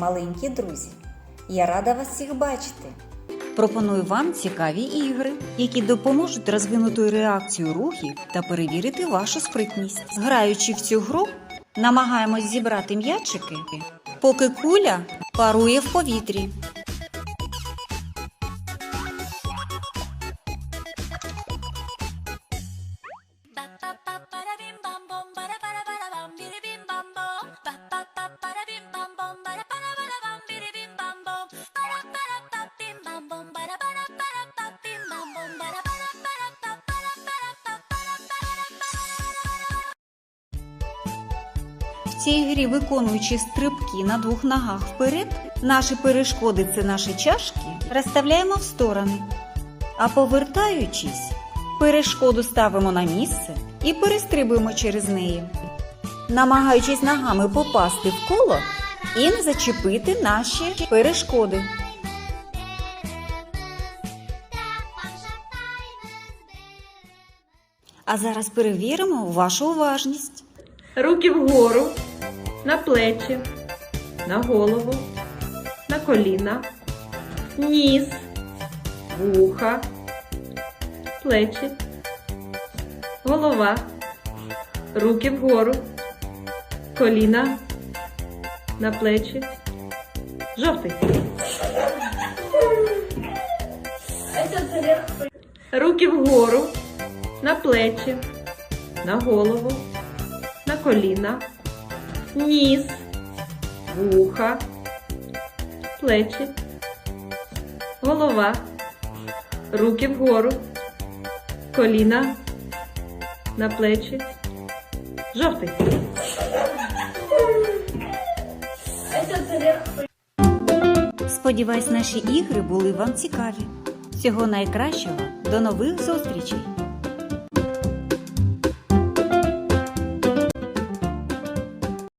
маленькі друзі. Я рада вас всіх бачити. Пропоную вам цікаві ігри, які допоможуть розвинути реакцію рухів та перевірити вашу спритність. Граючи в цю гру, намагаємось зібрати м'ячики, поки куля парує в повітрі. В цій грі, виконуючи стрибки на двох ногах вперед, наші перешкоди це наші чашки, розставляємо в сторони. А повертаючись, перешкоду ставимо на місце і перестрибуємо через неї, намагаючись ногами попасти в коло і не зачепити наші перешкоди. А зараз перевіримо вашу уважність. Руки вгору, на плечі, на голову, на коліна, ніс, вуха, плечі, голова, руки вгору, коліна, на плечі. Жовтий. Руки вгору, на плечі, на голову, на коліна, ніс, вуха, плечі, голова, руки вгору, коліна, на плечі. Жовтий. Сподіваюсь, наші ігри були вам цікаві. Всього найкращого, до нових зустрічей!